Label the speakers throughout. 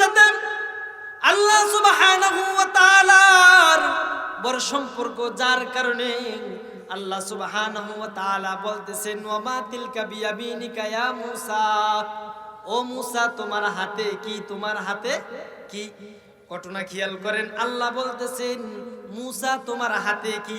Speaker 1: সাথে আল্লাহ সম্পর্ক, যার কারণে আল্লাহ সুবহানাহু বলতেছেন ও মূসা, তোমার হাতে কি, তোমার হাতে কি? ঘটনা খেয়াল করেন, আল্লাহ বলতেছেন, মূসা, তোমার হাতে কি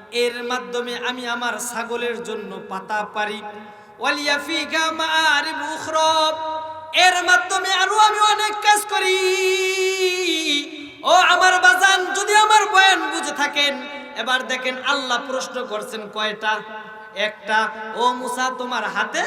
Speaker 1: এর মাধ্যমে আমি আমার ছাগলের জন্য পাতা পারি। এর মাধ্যমে আরও আমি অনেক কাজ করি। ও আমার বাজান, যদি আমার বয়ান বুঝে থাকেন, এবার দেখেন আল্লাহ প্রশ্ন করছেন কয়টা? একটা, ও মুসা, তোমার হাতে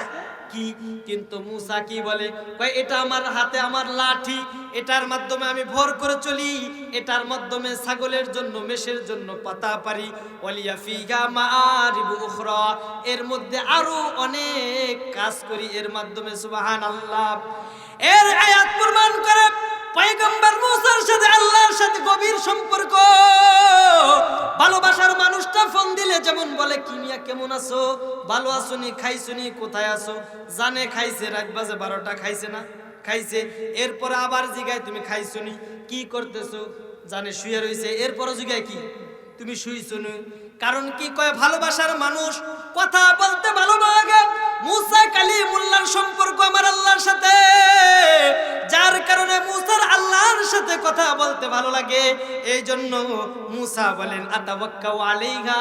Speaker 1: কি? কিন্তু মুসা কি বলে? কয়, এটা আমার হাতে আমার লাঠি, এটার মাধ্যমে আমি ভর করে চলি, এটার মাধ্যমে ছাগলের জন্য, মেষের জন্য পাতা পারি। ওয়ালিয়া ফিগা মারিবু উখরা। এর মধ্যে আরও অনেক কাজ করি এর মাধ্যমে সুবাহান আল্লাহ এর আয়াত প্রমাণ করে পয়গম্বর মুসার সাথে আল্লাহর সাথে গভীর সম্পর্ক। ভালোবাসার মানুষটা ফোন দিলে যেমন বলে কিমিয়া কেমন আছো? ভালো আছোনি খাইছুনি কোথায় আছো? জানে খাইছে, রাত বাজে বারোটা, খাইছে না? খাইছে। এরপরে আবার জিগায়, তুমি খাইছো নি? কি করতেছো? জানে, শুয়ে রইছে। এরপরে জিগায় কি? তুমি শুইছো নি? কারণ কি কয়, ভালোবাসার মানুষ কথা বলতে ভালো লাগে মুসা কালী মোল্লার সম্পর্ক আমার আল্লাহর সাথে। যার কারণে মুসার আল্লাহর সাথে কথা বলতে ভালো লাগে। এই জন্য মুসা বলেন আতাওয়াক্কাউ আলাইহা।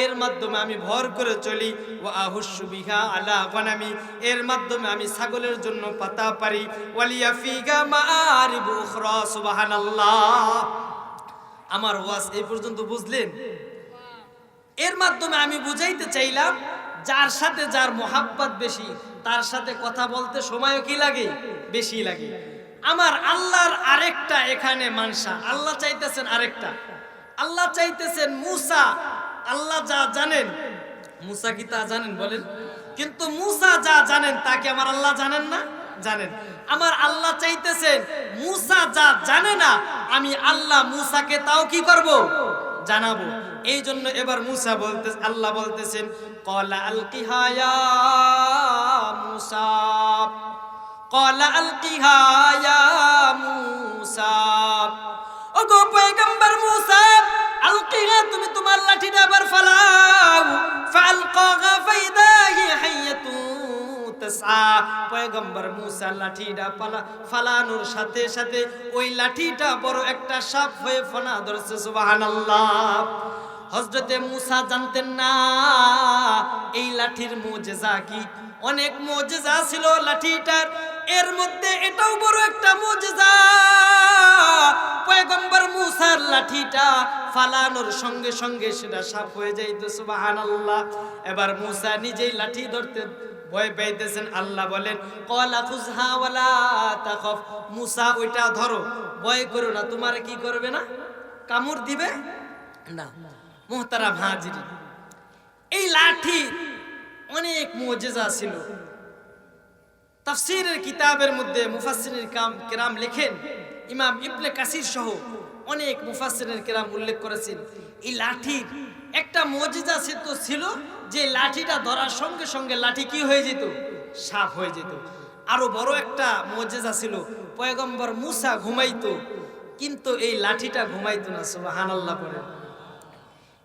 Speaker 1: এর মাধ্যমে আমি ভর করে চলি। ওয়া আহুস্সু বিহা আলা গনামি। এর মাধ্যমে আমি ছাগলের জন্য পাতা পারি। ওয়ালিয়া ফিগা মারিবু উখরা সুবহানাল্লাহ। আমার ওয়াজ এই পর্যন্ত বুঝলেন? এর মাধ্যমে আমি বুঝাইতে চাইলাম যার সাথে যার মোহাব্বত বেশি, তার সাথে কথা বলতে সময়ও কি লাগে? বেশি লাগে। আমার আল্লাহর আরেকটা এখানে মানসা। আল্লাহ চাইতেছেন আরেকটা। আল্লাহ চাইতেছেন মুসা। আল্লাহ যা জানেন, মুসা কি তা জানেন বলেন? কিন্তু মুসা যা জানেন তাকে আমার আল্লাহ জানেন না? জানেন। আমার আল্লাহ চাইতেছেন, মুসা যা জানে না, আমি আল্লাহ মুসাকে তাও কি করব? জানাব। এই জন্য এবার মুসা বলতে, আল্লাহ বলতেছেন, কলা আলকিহা ইয়া মুসা। কলা আলকিহা ইয়া মুসা। ও গো পয়গম্বর মুসা, আলকিহা, তুমি তোমার লাঠিটা এবার ফালাও। ফালকাহা ফাইদা হি হাইয়াতু তাসআ। পয়গম্বর মুসা লাঠিটা পালা, ফালানোর সাথে সাথে ওই লাঠিটা বড় একটা সাপ হয়ে ফনা ধরছে, সুবহানাল্লাহ। হজরতে মুসা জানতেন না, এই লাঠির মোজেজা কি? অনেক মোজেজা ছিল লাঠিটার, এর মধ্যে এটাও বড় একটা মোজেজা। পয়গম্বর মুসার লাঠিটা ফালানোর সঙ্গে সঙ্গে সেটা সাপ হয়ে যাইত, সুবহানাল্লাহ। এবার মুসা নিজেই লাঠি ধরতে ভয় পাইতেছেন, আল্লাহ বলেন, কলা খুজহা ওয়ালা তাখফ। মুসা ওইটা ধরো, ভয় করো না, তোমার কি করবে না? কামড় দিবে? না। মোহতারাম হাজিরি। এই লাঠি অনেক মুজিজা ছিল। তাফসীরের কিতাবের মধ্যে মুফাসসিরের কাম কেরাম লেখেন, ইমাম ইবনে কাসির সহ অনেক মুফাসসিরের কেরাম উল্লেখ করেছেন। এই লাঠির একটা মুজিজা তো ছিল যে লাঠিটা ধরার সঙ্গে সঙ্গে লাঠি কি হয়ে যেত? সাফ হয়ে যেত। আরও বড় একটা মুজিজা ছিল। পয়গম্বর মুসা ঘুমাইতো, কিন্তু এই লাঠিটা ঘুমাইতো না, সুবহানাল্লাহ পড়ে।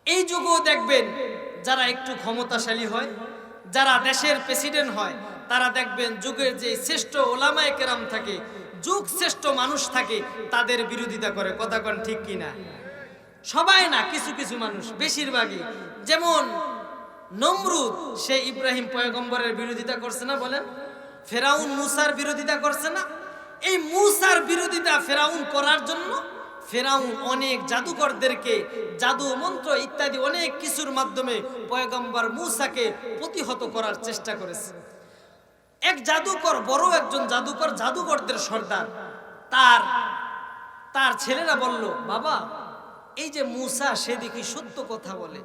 Speaker 1: এই যুগও দেখবেন যারা একটু ক্ষমতাশালী হয়, যারা দেশের প্রেসিডেন্ট হয়, তারা দেখবেন যুগের যে শ্রেষ্ঠ ওলামায় কেরাম থাকে, যুগ শ্রেষ্ঠ মানুষ থাকে, তাদের বিরোধিতা করে। কথা কন ঠিক কিনা? সবাই না, কিছু কিছু মানুষ, বেশিরভাগই। যেমন নমরুদ, সে ইব্রাহিম পয়গম্বরের বিরোধিতা করছে না বলেন? ফেরাউন মুসার বিরোধিতা করছে না? এই মুসার বিরোধিতা ফেরাউন করার জন্য ফেরাউন অনেক জাদুকরদেরকে, জাদু মন্ত্র ইত্যাদি অনেক কিছুর মাধ্যমে পয়গম্বর মুসাকে প্রতিহত করার চেষ্টা করেছে। এক জাদুকর বড় একজন জাদুকর জাদুকরদের সর্দার, তার তার ছেলেরা বলল, বাবা, এই যে মুসা, সে দেখি সত্য কথা বলে।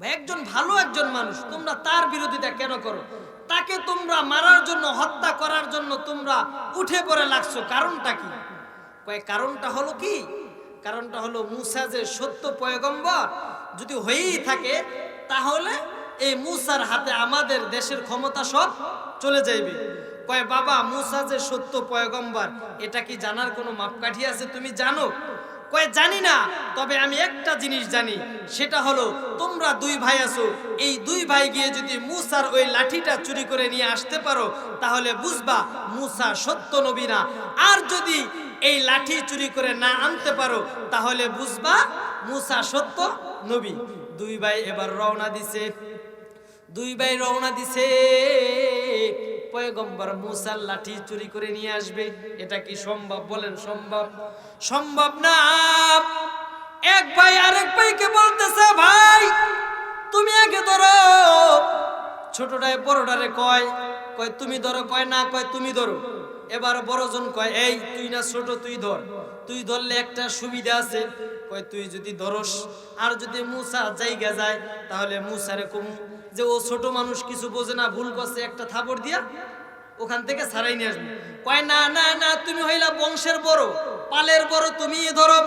Speaker 1: একজন ভালো একজন মানুষ, তোমরা তার বিরোধিতা কেন করো? তাকে তোমরা মারার জন্য, হত্যা করার জন্য তোমরা উঠে পড়ে লাগছো, কারণটা কি? কারণটা হলো কি? কারণটা হলো মুসা যে সত্য পয়গম্বর যদি হয়েই থাকে, তাহলে এই মুসার হাতে আমাদের দেশের ক্ষমতা সব চলে যাইবে। কয়, বাবা, মুসা যে সত্য পয়গম্বর, এটা কি জানার কোনো মাপকাঠি আছে তুমি জানো? কয়, জানি না, তবে আমি একটা জিনিস জানি, সেটা হলো তোমরা দুই ভাই আছো। এই দুই ভাই গিয়ে যদি মুসার ওই লাঠিটা চুরি করে নিয়ে আসতে পারো, তাহলে বুঝবা মুসা সত্য নবী না। আর যদি এই লাঠি চুরি করে না আনতে পারো, তাহলে বুঝবা মুসা সত্য নবী। দুই ভাই এবার রওনা দিছে। দুই ভাই রওনা দিছে। পয়গম্বর মুসার লাঠি চুরি করে নিয়ে আসবে। এটা কি সম্ভব? বলেন, সম্ভব। সম্ভব না। এক ভাই আরেক ভাইকে বলতেছে, ভাই, তুমি আগে ধরো। ছোটটায় বড়টারে কয় কয়, তুমি ধরো, কয় না, কয়, তুমি ধরো। এবার বড়জন কয়, এই, তুই না ছোট, তুই ধর। তুই ধরলে একটা সুবিধা আছে। কয়, তুই যদি ধরস, আর যদি মুসা জায়গা যায়, তাহলে মুসারে কম। যে ও ছোট মানুষ কিছু বোঝে না, ভুল করছে, একটা থাপড় দিয়া ওখান থেকে ছাড়াই নিয়ে আসবে। কয়, না না না, তুমি হইলা বংশের বড়, পালের বড় তুমি ধরো।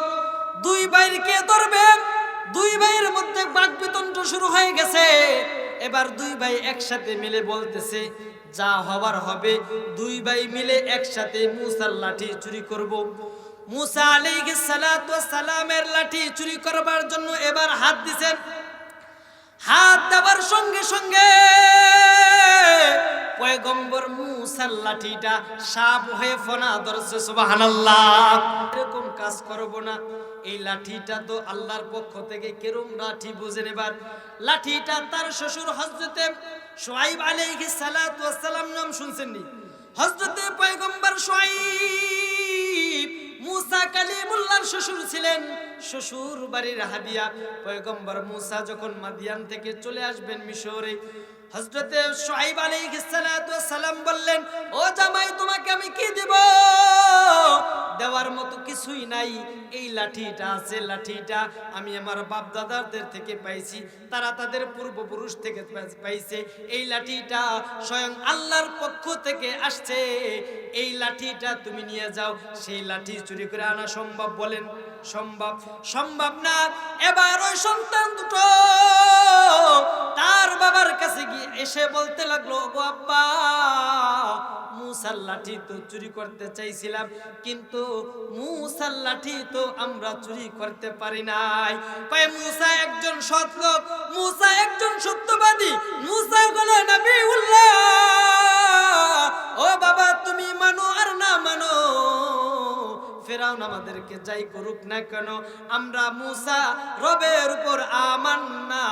Speaker 1: দুই ভাইয়ের কে ধরবে? দুই ভাইয়ের মধ্যে বাকবিতন্ত্র শুরু হয়ে গেছে। এবার দুই ভাই একসাথে মিলে বলতেছে যা হবার হবে, দুই ভাই মিলে একসাথে মুসার লাঠি চুরি করব। মুসা ওয়াস সালামের লাঠি চুরি করবার জন্য এবার হাত দিছেন। হাত দেওয়ার সঙ্গে সঙ্গে পয়গম্বর মুসার লাঠিটা সাপ হয়ে ফনা ধরছে, সুবহানাল্লাহ। এরকম কাজ করব না। এই লাঠিটা তো আল্লাহর পক্ষ থেকে কেরম লাঠি বুঝে নেবার লাঠিটা তার শ্বশুর হজরতে সোয়াইব আলাইহি সালাম নাম শুনছেন নি হজরতে পয়গম্বর সোয়াইব মুসা কালিমুল্লাহর শ্বশুর ছিলেন। শ্বশুর বাড়ির হাদিয়া পয়গম্বর মুসা যখন মাদিয়ান থেকে চলে আসবেন মিশরে আলাইহিস সালাতু সালাম বললেন, ও জামাই, তোমাকে আমি কি দেব? দেওয়ার মতো কিছুই নাই। এই লাঠিটা আছে, লাঠিটা আমি আমার বাপ দাদাদের থেকে পাইছি। তারা তাদের পূর্বপুরুষ থেকে পাইছে। এই লাঠিটা স্বয়ং আল্লাহর পক্ষ থেকে আসছে। এই লাঠিটা তুমি নিয়ে যাও। সেই লাঠি চুরি করে আনা সম্ভব বলেন। সম্ভব সম্ভব না। এবার ওই সন্তান দুটো তার বাবার কাছে গিয়ে এসে বলতে লাগল গো আব্বা মুসার লাঠি তো চুরি করতে চাইছিলাম, কিন্তু মুসার লাঠি তো আমরা চুরি করতে পারি নাই। কয়, মুসা একজন সৎ লোক, মুসা একজন সত্যবাদী, মুসা হলো নবিউল্লাহ। ও বাবা, তুমি মানো আর না মানো? ফেরাউন আমাদেরকে যাই করুক না কেন, আমরা মুসা, রবের উপর আমান্না,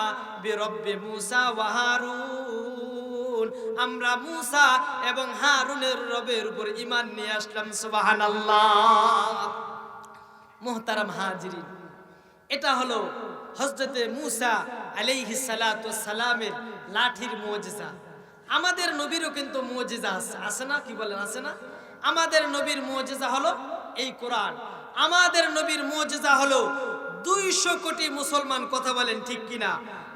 Speaker 1: বিরব্বে মুসা ওয়াহারুন আমরা মুসা এবং হারুনের রবের উপর ইমান নিয়ে আসলাম, সুবহানাল্লাহ। মোহতারাম হাজিরিন, এটা হলো হজরতে মুসা ওয়াস সালামের লাঠির মুজিজা। আমাদের নবীরও কিন্তু মুজিজা আছে আছে না? কি বলেন, আছে না? আমাদের নবীর মুজিজা হলো এই কোরআন। আমাদের নবীর মুজিজা হলো দুইশো কোটি মুসলমান, কথা বলেন ঠিক কিনা।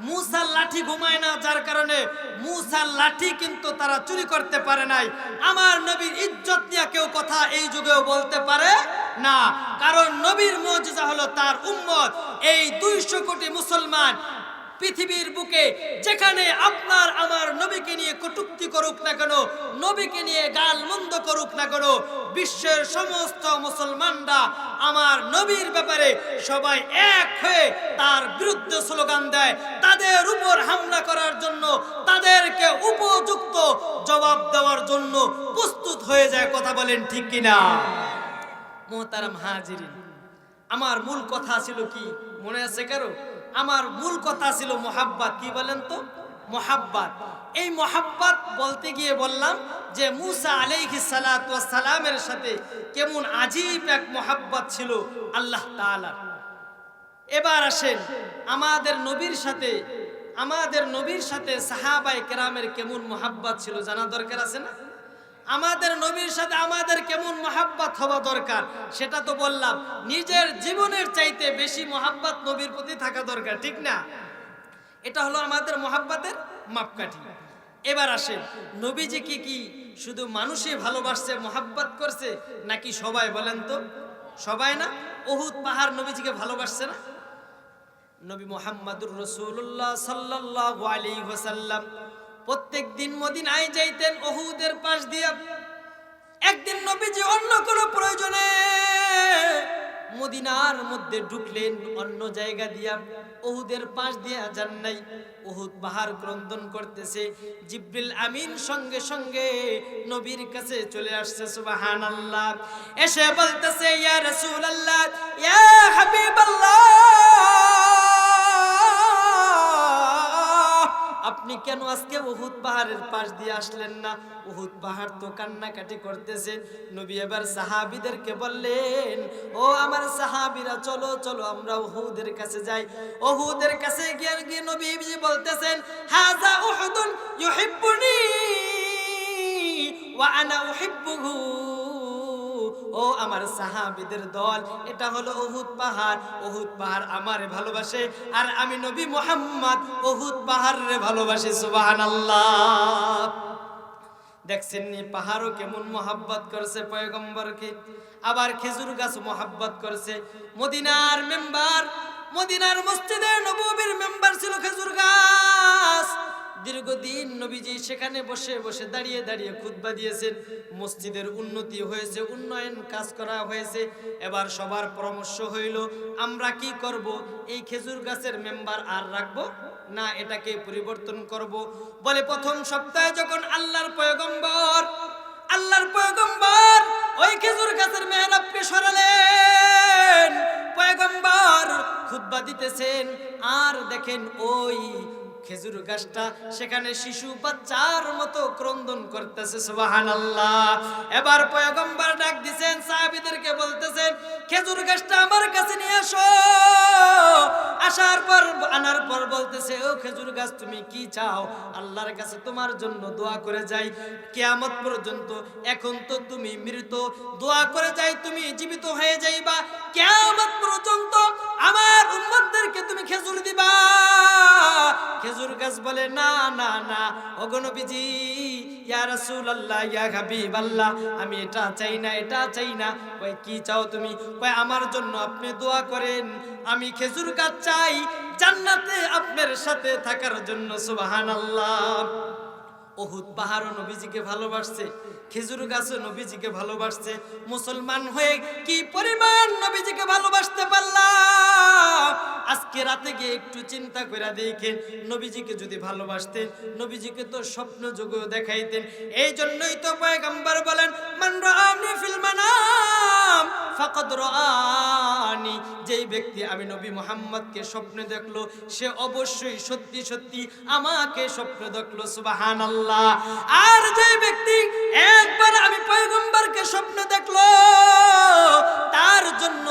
Speaker 1: মুসার লাঠি ঘুমায় না, যার কারণে মুসার লাঠি কিন্তু তারা চুরি করতে পারে নাই। আমার নবীর ইজ্জত নিয়ে কেউ কথা এই যুগেও বলতে পারে না। কারণ নবীর মুজিজা হলো তার উম্মত। এই দুইশো কোটি মুসলমান পৃথিবীর বুকে, যেখানে আপনার, আমার নবীকে নিয়ে কটুক্তি করুক না কেন, নবীকে নিয়ে গাল মন্দ করুক না কেন, বিশ্বের সমস্ত মুসলমানরা আমার নবীর ব্যাপারে সবাই এক হয়ে তার বিরুদ্ধে স্লোগান দেয়। তাদের উপর হামলা করার জন্য, তাদেরকে উপযুক্ত জবাব দেওয়ার জন্য প্রস্তুত হয়ে যায়, কথা বলেন ঠিক কিনা? মোহতারাম হাজিরিন, আমার মূল কথা ছিল কি? মনে আছে কারও? আমার মূল কথা ছিল মোহাব্বাত। কি বলেন তো? মোহাব্বাত। এই মোহাব্বাত বলতে গিয়ে বললাম যে মুসা আলাইহি সালামের সাথে কেমন আজীব এক মোহাব্বত ছিল আল্লাহ তাআলার এবার আসেন আমাদের নবীর সাথে, আমাদের নবীর সাথে সাহাবাই কেরামের কেমন মোহাব্বাত ছিল জানা দরকার আছে না? আমাদের নবীর সাথে আমাদের কেমন মহাব্বত হওয়া দরকার? সেটা তো বললাম। নিজের জীবনের চাইতে বেশি মহাব্বত নবীর প্রতি থাকা দরকার, ঠিক না? এটা হলো আমাদের মহাব্বতের মাপকাঠি। এবার আসেন, নবীজি কি কি শুধু মানুষই ভালোবাসছে, মহাব্বত করছে, নাকি সবাই বলেন তো? সবাই না? ওহুদ পাহাড় নবীজিকে ভালোবাসছে না? নবী মোহাম্মদুর রসুল্লাহ সাল্লাল্লাহু আলাইহি ওয়াসাল্লাম প্রত্যেক দিন মদিনায় যাইতেন, অহুদের পাশ দিয়া। একদিন নবীজি অন্য কোনো প্রয়োজনে মদিনার মধ্যে ঢুকলেন, অন্য জায়গা দিয়া ওহুদের পাশ দিয়া যান নাই। ওহুদ পাহাড় ক্রন্দন করতেছে। জিব্রিল আমিন সঙ্গে সঙ্গে নবীর কাছে চলে আসছে, সুবহানাল্লাহ। এসে বলতেছে, ইয়া রাসূলুল্লাহ, ইয়া হাবিবাল্লাহ। আপনি কেন আজকে উহুদ পাহাড়ের পাশ দিয়ে আসলেন না? উহুদ পাহাড় তো কান্নাকাটি করতেছে। নবী এবার সাহাবিদেরকে বললেন, ও আমার সাহাবিরা, চলো চলো, আমরা উহুদের কাছে যাই। উহুদের কাছে গিয়ে গিয়ে নবীজি বলতেছেন, হাজা উহুদুন ইউহিব্বুনি ওয়া আনা উহিব্বুহু। ও আমার সাহাবিদের দল, এটা হলো ওহুদ পাহাড়। ওহুদ পাহাড় আমারে ভালোবাসে, আর আমি নবী মোহাম্মদ পাহাড় রে ভালোবাসি, সুবহানাল্লাহ। দেখছেন নি পাহাড়ও কেমন মোহাব্বত করছে পয়গম্বরকে, আবার খেজুর গাছ মোহাব্বত করছে। মদিনার মেম্বার, মদিনার মসজিদের নববীর মেম্বার ছিল খেজুর গাছ। দীর্ঘদিন নবীজি সেখানে বসে বসে দাঁড়িয়ে দাঁড়িয়ে খুতবা দিয়েছেন। মসজিদের উন্নতি হয়েছে, উন্নয়ন কাজ করা হয়েছে। এবার সবার পরামর্শ হইল, আমরা কি করব? এই খেজুর গাছের মেম্বার আর রাখব? না, এটাকে পরিবর্তন করব। বলে প্রথম সপ্তাহে যখন আল্লাহর পয়গম্বর আল্লাহর পয়গম্বর ওই খেজুর গাছের মেহরাবকে সরালেন। পয়গম্বর খুতবা দিতেছেন, আর দেখেন ওই খেজুর গাছটা সেখানে শিশু বাচ্চার মতো ক্রন্দন করতেছে, সুবহানাল্লাহ। এবার পয়গম্বর ডাক দিছেন, সাহাবীদেরকে বলতেছেন, খেজুর গাছটা আমার কাছে নিয়ে আসো। আসার পর, আনার পর বলতেছে, ও খেজুর গাছ, তুমি কি চাও? আল্লাহর কাছে তোমার জন্য দোয়া করে যাই। কিয়ামত পর্যন্ত এখন তো তুমি মৃত। দোয়া করে যাই, তুমি জীবিত হয়ে যাইবা। কিয়ামত পর্যন্ত আমার উম্মতদেরকে তুমি গাছ বলে, না না না অগণবিজি ইয়া রাসূলুল্লাহ, ইয়া হাবিবাল্লাহ, আমি এটা চাই না, এটা চাই না। কয়, কি চাও তুমি? কয়, আমার জন্য আপনি দোয়া করেন, আমি খেজুর গাছ চাই, জান্নাতে আপনার সাথে থাকার জন্য, সুবহানাল্লাহ। ওহুদ পাহাড়ও নবীজিকে ভালোবাসছে। খেজুর গাছও নবীজিকে ভালোবাসছে। মুসলমান হয়ে কি পরিমাণ নবীজিকে ভালোবাসতে পারলাম? আজকে রাতে গিয়ে একটু চিন্তা করে দেখেন, নবীজিকে যদি ভালোবাসতেন, নবীজিকে তো স্বপ্ন যোগেও দেখাইতেন। এই জন্যই তো পয়গম্বর বলেন, মান রাআনি ফিল মানাম, ফাকাদ যেই ব্যক্তি আমি নবী মোহাম্মদকে স্বপ্নে দেখল, সে অবশ্যই সত্যি সত্যি আমাকে স্বপ্ন দেখল সুবাহান আল্লাহ আর যেই ব্যক্তি একবার আমি পয়গম্বরকে স্বপ্ন দেখল। তার জন্য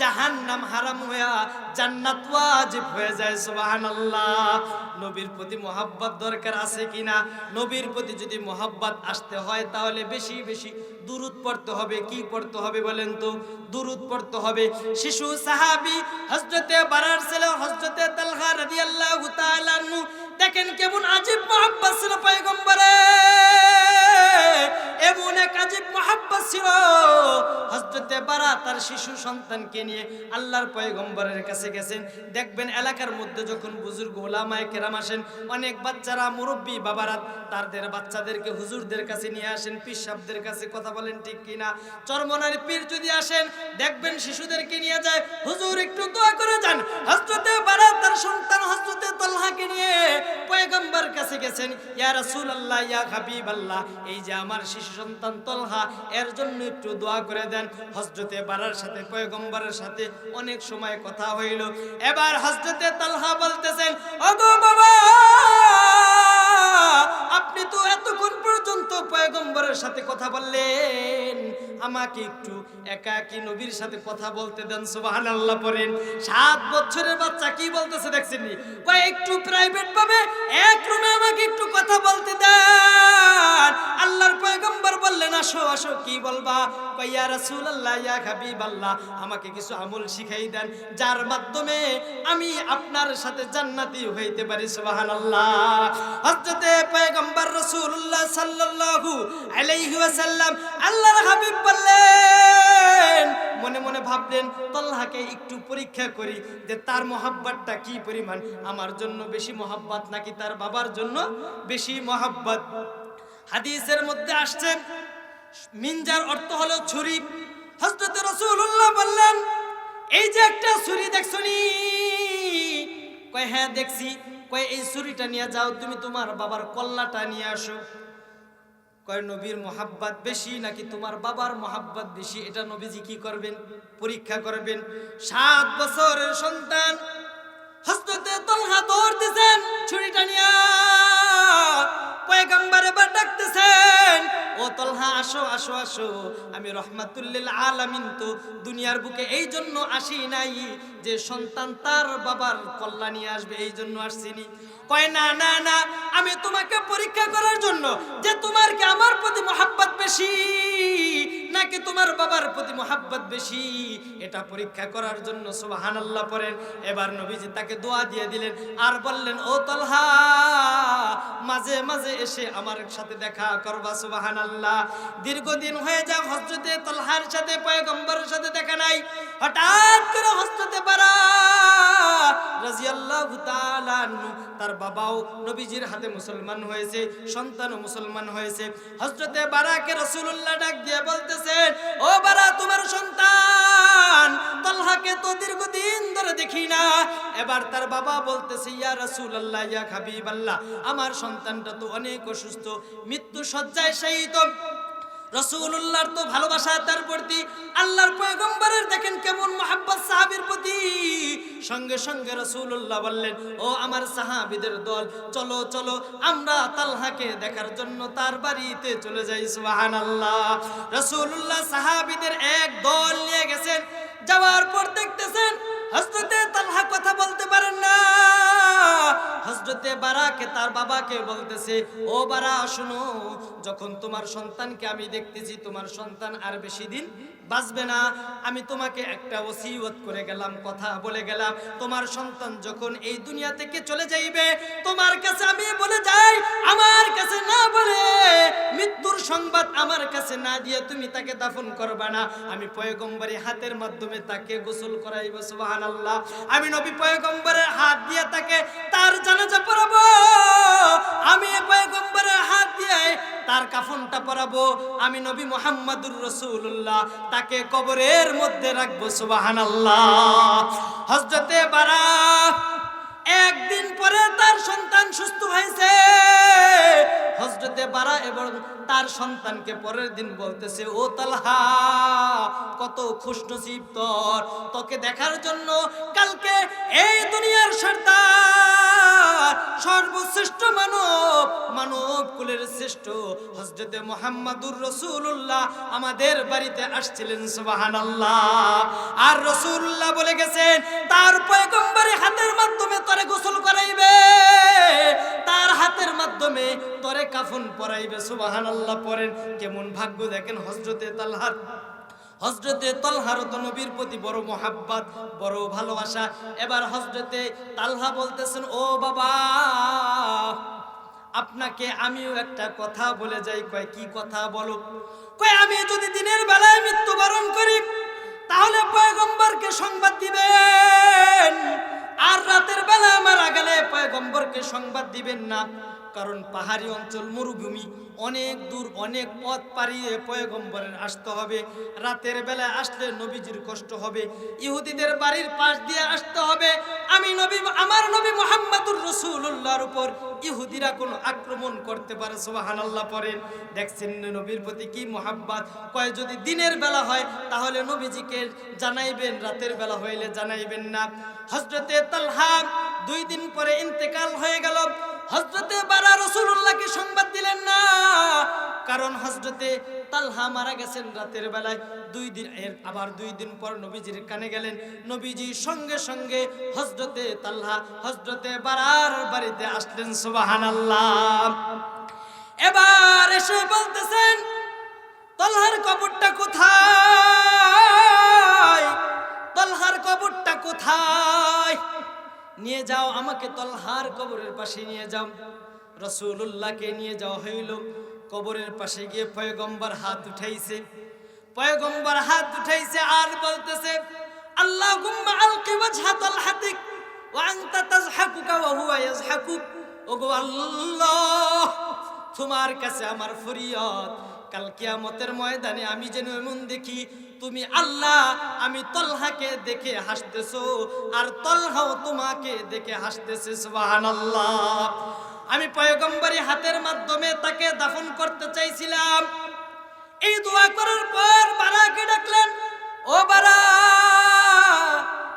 Speaker 1: জাহান্নাম হারাম হইয়া জান্নাত ওয়াজিব হয়ে যায়, সুবহানাল্লাহ। নবীর প্রতি মোহাব্বত দরকার আছে কিনা? নবীর প্রতি যদি মোহাব্বত আসতে হয়, তাহলে বেশি বেশি দুরুদ পড়তে হবে। কি পড়তে হবে বলেন তো? দুরুদ পড়তে হবে। শিশু সাহাবী হযরতে বারার ছেলে হযরতে তালহা রাদিয়াল্লাহু তাআলা দেখেন কেমন আজীব মোহাব্বত ছিল পয়গম্বরে। এমন এক আজীব মোহাব্বত ছিল। হযরতে বারা তার শিশু সন্তানকে নিয়ে আল্লাহর পয়গম্বরের কাছে গেছেন। দেখবেন এলাকার মধ্যে যখন বুজুর্গ ওলামায়ে কেরাম আসেন, অনেক বাচ্চারা, মুরব্বী বাবারা তাদের বাচ্চাদেরকে হুজুরদের কাছে নিয়ে আসেন, পীর সাহেবদের কাছে কথা বলেন, ঠিক কিনা? চরমনার পীর যদি আসেন, দেখবেন শিশুদেরকে নিয়ে যায়, হুজুর, একটু দোয়া করে যান। হযরতে বারা তার সন্তান হযরতে তালহাকে নিয়ে পয়গম্বর কাছে গেছেন, ইয়া রাসূলুল্লাহ, ইয়া হাবিবাল্লাহ, এই যে আমার শিশু সন্তান তলহা, এর জন্য একটু দোয়া করে দেন। হজরতে বারার সাথে, পয়গম্বরের সাথে অনেক সময় কথা হইল। এবার হজরতে তলহা বলতেছেন, ওগো বাবা আপনি তো এতক্ষণ পর্যন্ত পয়গম্বরের সাথে কথা বললেন। আমাকে একটু একাকি নবীর সাথে কথা বলতে দেন, সুবহানাল্লাহ পড়েন। সাত বছরের বাচ্চা কি বলতেছে দেখছেন কয়, একটু প্রাইভেট পাবে এক রুমে আমাকে একটু কথা বলতে দেন। আল্লাহর পয়গম্বর বললেন, আসো আসো, কি বলবা? কয়, ইয়া রাসূলুল্লাহ, ইয়া হাবিবাল্লাহ, আমাকে কিছু আমল শিখাই দেন, যার মাধ্যমে আমি আপনার সাথে জান্নাতি হইতে পারি, সুবহানাল্লাহ। হযরতে পয়গম্বর রাসূলুল্লাহ সাল্লাল্লাহু আলাইহি ওয়াসাল্লাম আল্লাহর হাবিব বললেন, মনে মনে ভাবলেন তল্লাহকে একটু পরীক্ষা করি যে তার মোহাব্বতটা কি পরিমাণ? আমার জন্য বেশি মোহাব্বত নাকি তার বাবার জন্য বেশি মোহাব্বত? হাদিসের মধ্যে আসছে, মিনজার অর্থ হলো ছুরি। হযরত রাসূলুল্লাহ বললেন, এই যে একটা ছুরি দেখছনি কয় হ্যাঁ দেখছি। কয়, এই ছুরিটা নিয়ে যাও, তুমি তোমার বাবার কল্লাটা নিয়ে আসো। কয়, নবীর মোহাব্বত বেশি নাকি তোমার বাবার মোহাব্বত বেশি? এটা নবীজি কি করবেন? পরীক্ষা করবেন। সাত বছরের সন্তান হস্ততে তলহা দৌড় দিছেন, ছুরিটা নিয়ে পয়গম্বরে বা ডাকতেছেন, ও তলহা আসো আসো আসো। আমি রহমাতুল্লিল আলামিন তো দুনিয়ার বুকে এই জন্য আসি নাই যে সন্তান তার বাবার কল্যাণী আসবে, এই জন্য আসছিনি কয়, না না না, আমি তোমাকে পরীক্ষা করার জন্য যে তোমার কি আমার প্রতি মহাব্বত বেশি নাকি তোমার বাবার প্রতি মহাব্বত বেশি? এটা পরীক্ষা করার জন্য সুবহানাল্লাহ পড়েন। এবার নবীজি তাকে দোয়া দিয়ে দিলেন। আর বললেন, ও তলহা, মাঝে মাঝে এসে আমার সাথে দেখা করবা সুবহানাল্লাহ। দীর্ঘদিন হয়ে যা হজরতে তলহার সাথে, পয়গম্বরের সাথে দেখা নাই। হঠাৎ করে হজরতে পারা রাজিয়াল্লাহু তার বাবাও নবীজির হাতে মুসলমান হয়েছে, সন্তানও মুসলমান হয়েছে। হজরতে বারাকে রাসূলুল্লাহ ডাক দিয়ে বলতেছেন, ও বারা, তোমার সন্তান তলহাকে তো দীর্ঘদিন ধরে দেখি না। এবার তার বাবা বলতেছে, ইয়া রসুল আল্লাহ ইয়া হাবিবাল্লাহ, আমার সন্তানটা তো অনেক অসুস্থ মৃত্যু শয্যায় শায়িত। রসুল্লাহর তো ভালোবাসা তার প্রতি, আল্লাহর পয়গম্বরের দেখেন কেমন মোহাব্বত সাহাবীর প্রতি। সঙ্গে সঙ্গে রসুল্লাহ বললেন, ও আমার সাহাবিদের দল, চলো চলো, আমরা তালহাকে দেখার জন্য তার বাড়িতে চলে যাই, সুবহানাল্লাহ। রসুল্লাহ সাহাবিদের এক দল নিয়ে গেছেন, যাওয়ার পর দেখতেছেন হজরতে তালহা কথা বলতে পারেন না। হজরতে বারাকে তার বাবাকে বলতেছে, ও বারা, শুনো, যখন তোমার সন্তানকে আমি দেখতেছি, তোমার সন্তান আর বেশি দিন বাঁচবে না। আমি তোমাকে একটা ওসিয়ত করে গেলাম, কথা বলে গেলাম। তোমার সন্তান যখন এই দুনিয়া থেকে চলে যাইবে, তোমার কাছে আমি বলে যাই, আমার কাছে না বলে সংবাদ আমার কাছে না দিয়ে তুমি তাকে দাফন করবা না। আমি পয়গম্বরের হাতের মাধ্যমে তাকে গোসল করাইব, সুবহানাল্লাহ। আমি নবী পয়গম্বরের হাত দিয়ে তাকে তার জানাজা পড়াবো। আমি পয়গম্বরের হাত দিয়ে তার কাফনটা পরাবো আমি নবী মোহাম্মদুর রসুল্লাহ তাকে কবরের মধ্যে রাখব, সুবহানাল্লাহ। হজরতে বারা, একদিন পরে তার সন্তান সুস্থ হয়েছে। হজরতে বারা এবং তার সন্তানকে পরের দিন বলতেছে, ও তালহা, কত খুশনসিব তোর। তোকে দেখার জন্য কালকে এই দুনিয়ার সর্দার, সর্বশ্রেষ্ঠ মানব মানব কুলের শ্রেষ্ঠ হজরতে মোহাম্মদুর রসুল্লাহ আমাদের বাড়িতে আসছিলেন সুবাহান আল্লাহ আর রসুল্লাহ বলে গেছেন, তার পয়গম্বরে হাতের মাধ্যমে তরে গোসল করাইবে। তার হাতের মাধ্যমে তরে কাফন পরাইবে সুবাহান আল্লাহ পরেন। কেমন ভাগ্য দেখেন হজরতে তালহার হজরতে তলহার তো নবীর প্রতি বড় মোহাব্বত, বড় ভালোবাসা। এবার হজরতে তালহা বলতেছেন, ও বাবা, আপনাকে আমিও একটা কথা বলে যাই। কয়, কি কথা বলো? কয়, আমি যদি দিনের বেলায় মৃত্যুবরণ করি, তাহলে পয়গম্বরকে সংবাদ দিবেন। আর রাতের বেলা মারা গেলে পয়গম্বরকে সংবাদ দিবেন না। কারণ পাহাড়ি অঞ্চল, মরুভূমি, অনেক দূর, অনেক পথ পাড়িয়ে পয়গম্বরের আসতে হবে। রাতের বেলা আসলে নবীজির কষ্ট হবে। ইহুদিদের বাড়ির পাশ দিয়ে আসতে হবে। আমি নবী, আমার নবী মোহাম্মদুর রসুল্লাহর উপর ইহুদিরা কোনো আক্রমণ করতে পারে, সুবহানাল্লাহ পড়েন দেখছেন নবীর প্রতি কি মোহাব্বত? কয়, যদি দিনের বেলা হয়, তাহলে নবীজিকে জানাইবেন, রাতের বেলা হইলে জানাইবেন না। হজরতে তালহা দুই দিন পরে ইন্তেকাল হয়ে গেল। হজরতে বারা রসুল্লাহকে সংবাদ দিলেন না, কারণ হজরতে তালহা মারা গেছেন রাতের বেলায়। দুই দিন এর আবার দুই দিন পর নবীজির কানে গেলেন। নবীজি সঙ্গে সঙ্গে হজরতে তালহা হজরতে বারার বাড়িতে আসলেন, সুবহানাল্লাহ। এবার এসে বলতেছেন, তলহার কবরটা কোথায়? তলহার কবরটা কোথায়? নিয়ে যাও আমাকে তলহার কবরের পাশে নিয়ে যাও। রসুল্লাহকে নিয়ে যাওয়া হইল। কবরের পাশে গিয়ে পয়গম্বর হাত উঠাইছে। পয়গম্বর হাত উঠাইছে আর বলতেছে আল্লাহ গুম্মা আলকি ওয়াজহা তলহাতিক ওয়া আনতা তাজহাকুকা ওয়া হুয়া ইয়াজহাকুক। ওগো আল্লাহ, তোমার কাছে আমার ফরিয়ত কাল কিয়ামতের ময়দানে আমি যেন এমন দেখি, তুমি আল্লাহ, আমি তলহাকে দেখে হাসতেছো, আর তলহাও তোমাকে দেখে হাসতেছে, সুবহানাল্লাহ। আমি পয়গম্বরী হাতের মাধ্যমে তাকে দাফন করতে চাইছিলাম। এই দোয়া করার পর বারাকে ডাকলেন, ও বারা,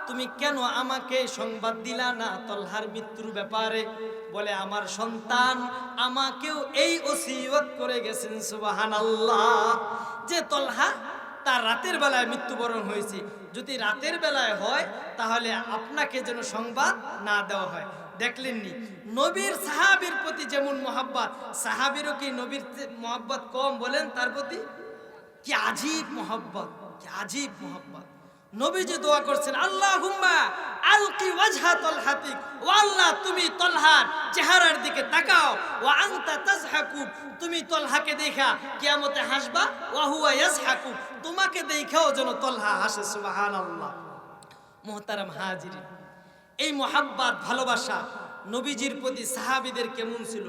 Speaker 1: তুমি কেন আমাকে সংবাদ দিলা না তলহার মৃত্যুর ব্যাপারে? বলে, আমার সন্তান আমাকেও এই ওসিয়ত করে গেছেন সুবাহান যে তলহা তার রাতের বেলায় মৃত্যুবরণ হয়েছে। যদি রাতের বেলায় হয়, তাহলে আপনাকে যেন সংবাদ না দেওয়া হয়। দেখলেননি? নবীর সাহাবির প্রতি যেমন মোহাব্বত, সাহাবিরও কি নবীর মোহাব্বত কম বলেন তার প্রতি? কি আজীব মোহাব্বত, কি আজীব মোহাব্বত। নবীজি দোয়া করছেন আল্লাহ হুম্মা আলকি ওয়াজহা তলহাতিক, ও আল্লাহ তুমি তলহার চেহারার দিকে তাকাও ও আনতা তাজহাকু তুমি তলহাকে দেখা, কিয়ামতে হাসবা, ওয়া হুয়া ইয়াজহাকু তোমাকে দেখাও যেন তলহা হাসে, সুবহানাল্লাহ। মোহতারাম হাজিরিন, এই মোহাব্বত, ভালোবাসা নবীজির প্রতি সাহাবিদের কেমন ছিল?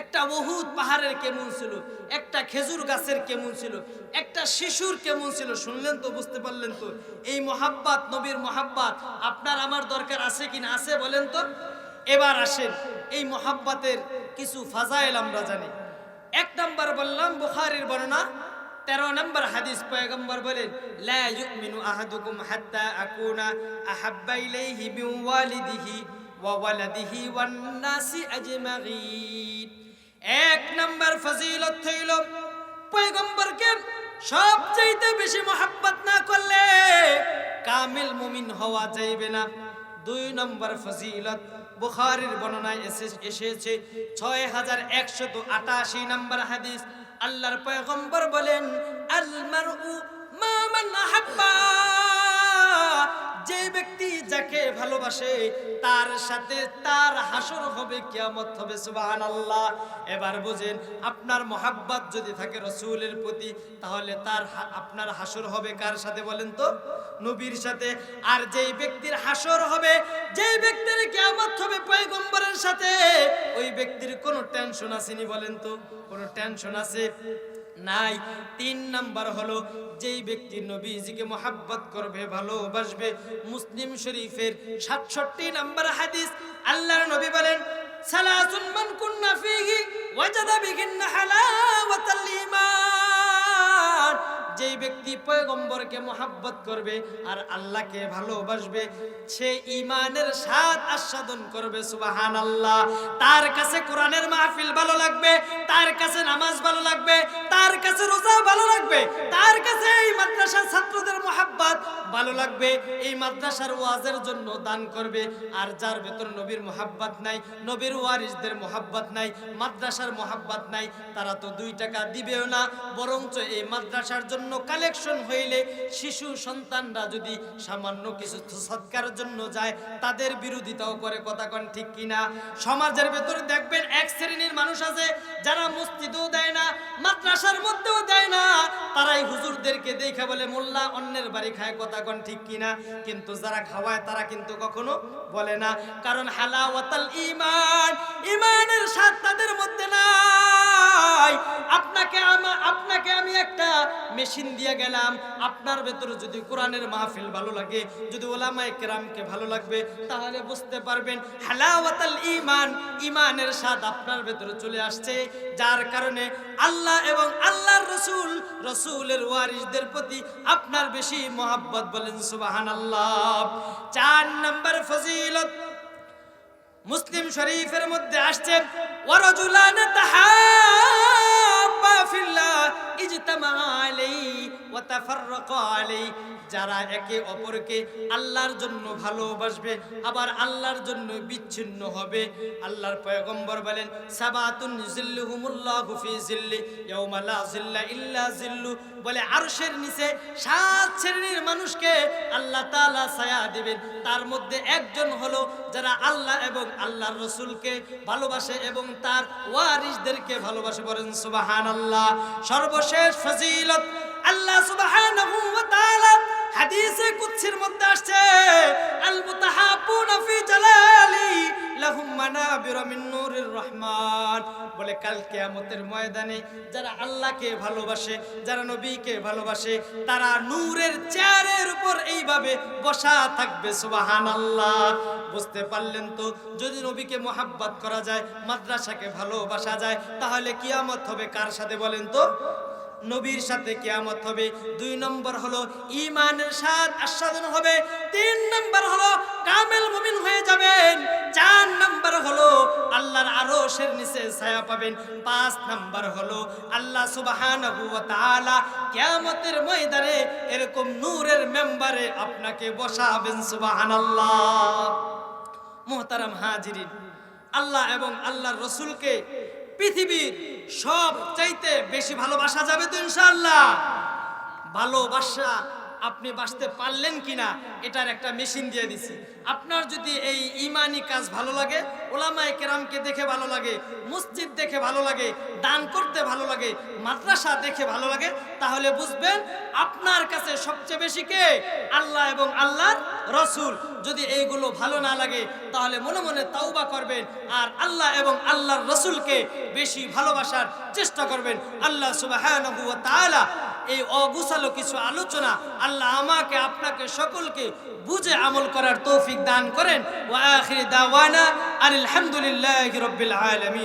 Speaker 1: একটা বহুত পাহাড়ের কেমন ছিল, একটা খেজুর গাছের কেমন ছিল, একটা শিশুর কেমন ছিল, শুনলেন তো, বুঝতে পারলেন তো? এই মোহাব্বত, নবীর মোহাব্বত, আপনার আমার দরকার আছে কি না আছে বলেন তো? এবার আসেন, এই মোহাব্বতের কিছু ফাজাইল আমরা জানি। এক নম্বর বললাম, বুখারীর বর্ণনা, তেরো নম্বর হাদিস, পয়গম্বর বলেন, লা ইউমিনু আহাদুকুম হাত্তা আকুনা আহাব্বা ইলাইহি মিন ওয়ালিদিহি ওয়া ওয়ালাদিহি ওয়ান নাসি আজমাইন এক নম্বর ফজিলত হইল, পয়গম্বরকে সবচাইতে বেশি মোহাব্বত না করলে কামিল মুমিন হওয়া যাইবে না। দুই নম্বর ফজিলত, বুখারীর বর্ণনায় এসে- এসেছে ছয় হাজার একশত আটাশি নম্বর হাদিস। আল্লাহর পয়গম্বর বলেন, আল মারউ মা মান আহাব্বা। যে ব্যক্তি যাকে ভালোবাসে, তার সাথে তার হাসর হবে, কিয়ামত হবে, সুবহানাল্লাহ। এবার বুঝেন, আপনার মোহাব্বত যদি থাকে রসুলের প্রতি, তাহলে তার আপনার হাসর হবে কার সাথে বলেন তো? নবীর সাথে। আর যেই ব্যক্তির হাসর হবে, যেই ব্যক্তির কিয়ামত হবে পয়গম্বরের সাথে, ওই ব্যক্তির কোনো টেনশন আসেনি বলেন তো? কোনো টেনশন আছে? নাই। তিন নাম্বার হলো, যেই ব্যক্তি নবীজিকে মোহাব্বত করবে, ভালোবাসবে, মুসলিম শরীফের সাতষট্টি নাম্বার হাদিস, আল্লাহর নবী বলেন, সালাসুন মান কুন্না ফিহি ওয়াজাদা বিহিন্না হালাওয়াতাল ঈমান যেই ব্যক্তি পয়গম্বরকে মোহাব্বত করবে আর আল্লাহকে ভালোবাসবে, সে ইমানের স্বাদ আস্বাদন করবে সুবাহান আল্লাহ তার কাছে কোরআনের মাহফিল ভালো লাগবে, তার কাছে নামাজ ভালো লাগবে, তার কাছে রোজা ভালো লাগবে, তার কাছে এই মাদ্রাসার ছাত্রদের মোহাব্বত ভালো লাগবে। এই মাদ্রাসার ওয়াজের জন্য দান করবে, আর যার ভেতর নবীর মোহাব্বত নাই, নবীর ওয়ারিসদের মোহাব্বত নাই, মাদ্রাসার মোহাব্বত নাই, তারা তো দুই টাকা দিবেও না, বরঞ্চ এই মাদ্রাসার জন্য কালেকশন হইলে শিশু সন্তানরা যদি সামান্য কিছু সৎকার জন্য যায়, তাদের বিরোধিতাও করে কথা কন ঠিক কিনা? সমাজের ভেতরে দেখবেন এক শ্রেণির মানুষ আছে, যারা মসজিদেও দেয় না, মাদ্রাসার মধ্যেও দেয় না, তারাই হুজুরদেরকে দেখে বলে, মোল্লা, অন্যের বাড়ি খায় কথা কন ঠিক কিনা? কিন্তু যারা খাওয়ায়, তারা কিন্তু কখনো বলে না। কারণ হালাওয়াতাল ইমান ইমানের স্বাদ তাদের মধ্যে নাই। আপনাকে আপনাকে আমি একটা মেশিন দিয়ে গেলাম। আপনার ভেতরে যদি কোরআনের মাহফিল ভালো লাগে, যদি ওলামায়ে কেরামকে ভালো লাগবে, তাহলে বুঝতে পারবেন হালাওয়াতাল ইমান ইমানের স্বাদ আপনার ভেতরে চলে আসছে। যার কারণে আল্লাহ এবং আল্লাহর রসুল, রসুলের ওয়ারিসদের প্রতি আপনার বেশি মোহাব্বত বলেন সুবাহান আল্লাহ চার নম্বর ফজিলত, মুসলিম শরীফের মধ্যে আসছে ওয়ারাজুলান ফিল্লাহ। ইজতামা আলাইহি যারা একে অপরকে আল্লাহর জন্য ভালোবাসবে, আবার আল্লাহর জন্য বিচ্ছিন্ন হবে। আল্লাহর পয়গম্বর বলেন, সাবাতুন বলে, আরশের নিচে সাত শ্রেণির মানুষকে আল্লাহ তাআলা ছায়া দিবেন। তার মধ্যে একজন হলো যারা আল্লাহ এবং আল্লাহর রসুলকে ভালোবাসে এবং তার ওয়ারিসদেরকে ভালোবাসে বলেন, সুবহানাল্লাহ। সর্বশেষ ফজিলত আল্লাহ সুবহানাহু ওয়া তাআলা হাদিসে কুদসির মধ্যে আসছে আল মুতাহাব্বুনা ফি জালালি লাহুম মানাবিরু মিন নূরির রহমান। বলে, কাল কিয়ামতের ময়দানে যারা আল্লাহকে ভালোবাসে, যারা নবীকে ভালোবাসে, তারা নূরের চেয়ারের উপর এইভাবে বসা থাকবে, সুবহানাল্লাহ। বুঝতে পারলেন তো? যদি নবীকে মোহাব্বত করা যায়, মাদ্রাসাকে ভালোবাসা যায়, তাহলে কিয়ামত হবে কার সাথে বলেন তো? নবীর সাথে কেয়ামত হবে। দুই নম্বর হলো ইমানের স্বাদ আস্বাদন হবে। তিন নম্বর হলো কামেল মুমিন হয়ে যাবেন। চার নম্বর হলো আল্লাহর আরশের নিচে ছায়া পাবেন। পাঁচ নম্বর হলো আল্লাহ তাআলা কিয়ামতের ময়দানে এরকম নূরের মেম্বারে আপনাকে বসাবেন সুবহানাল্লাহ। মোহতারাম হাজিরিন, আল্লাহ এবং আল্লাহর রসুলকে পৃথিবীর সব চাইতে বেশি ভালোবাসা যাবে তো ইনশাআল্লাহ। ভালোবাসা আপনি বাসতে পারলেন কিনা, এটার একটা মেশিন দিয়ে দিছি। আপনার যদি এই ইমানি কাজ ভালো লাগে, ওলামায় কেরামকে দেখে ভালো লাগে, মসজিদ দেখে ভালো লাগে, দান করতে ভালো লাগে, মাদ্রাসা দেখে ভালো লাগে, তাহলে বুঝবেন আপনার কাছে সবচেয়ে বেশি কে? আল্লাহ এবং আল্লাহর রসুল। যদি এইগুলো ভালো না লাগে, তাহলে মনে মনে তাওবা করবেন আর আল্লাহ এবং আল্লাহর রসুলকে বেশি ভালোবাসার চেষ্টা করবেন। আল্লাহ সুবাহ এই অগুছালো কিছু আলোচনা আল্লাহ আমাকে, আপনাকে, সকলকে বুঝে আমল করার তৌফিক দান করেন। ওয়া আলহামদুলিল্লাহি রাব্বিল আলামিন।